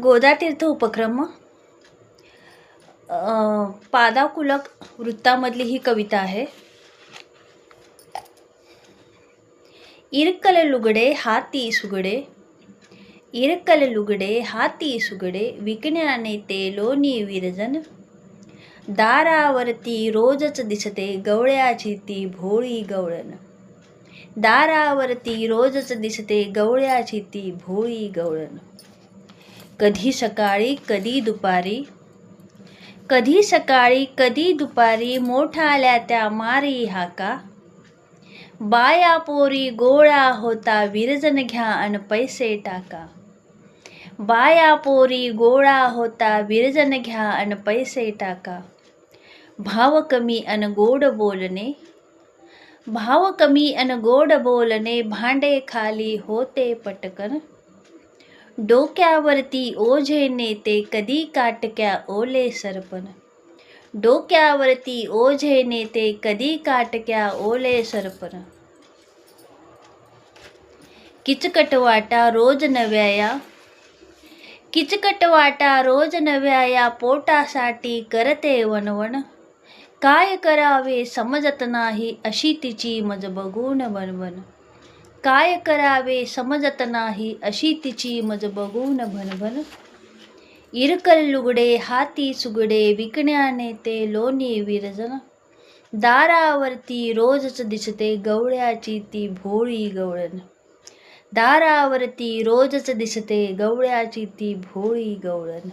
गोदातीर्थ उपक्रम. पादाकुलक वृत्तामधली ही कविता आहे. इरकल लुगडे हाती सुगडे. इरकल लुगडे हाती सुगडे विकण्याने ते लोणी विरजन. दारावरती रोजच दिसते गवळ्याची ती भोळी गवळण. दारावरती रोजच दिसते गवळ्याची ती भोळी गवळण. कधी सकाळी कधी दुपारी. कधी सकाळी कधी दुपारी मोठाल्या त्या मारी हाका बाया पोरी गोळा होता विरजन घ्या अन पैसे टाका. बाया पोरी गोळा होता विरजन घ्या अन पैसे टाका. भाव कमी अन गोड बोलणे. भाव कमी अन गोड बोलणे भांडे खाली होते पटकन. डोक्यावरती ओझे नेते कधी काटक्या ओले सरपण. डोक्यावरती ओझे नेते कधी काटक्या ओले सरपण. किचकट वाटा रोज नव्या या किचकट वाटा रोज नव्या या पोटासाठी करते वणवण. काय करावे समजत नाही अशी तिची मज बघून बनबन काय करावे समजत नाही अशी तिची मज बघून भनभन इरकल लुगडे हाती सुगडे विकण्याने ते लोणी विरजन. दारावरती रोजच दिसते गवळ्याची ती भोळी गवळण. दारावरती रोजच दिसते गवळ्याची ती भोळी गवळण.